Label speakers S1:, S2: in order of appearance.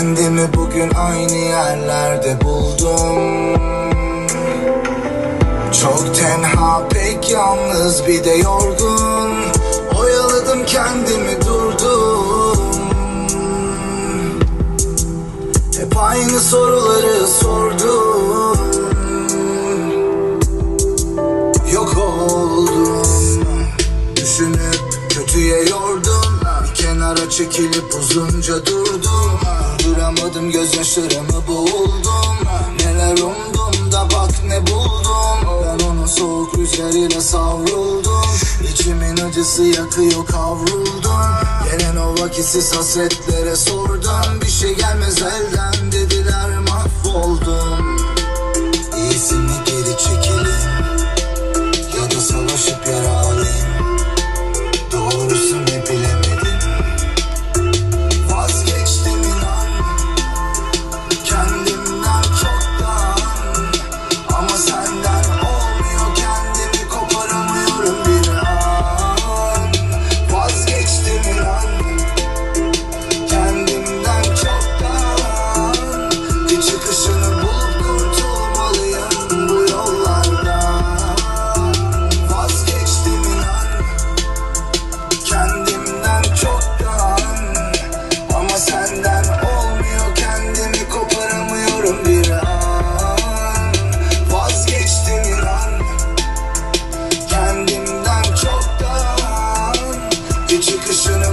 S1: Kendimi bugün aynı yerlerde buldum. Çok tenha pek yalnız bir de yorgun. Oyaladım kendimi durdum. Hep aynı soruları sordum. Yok oldum. Düşünüp kötüye yordum. Bir kenara çekilip uzunca durdum Duramadım gözyaşlarımı boğuldum Neler umdum da bak ne buldum. Ben onun soğuk rüzgarıyla savruldum. İçimin acısı yakıyor kavruldum. Gelen o vakitsiz hasretlere sordum. Bir şey gelmez elden Bir çıkışını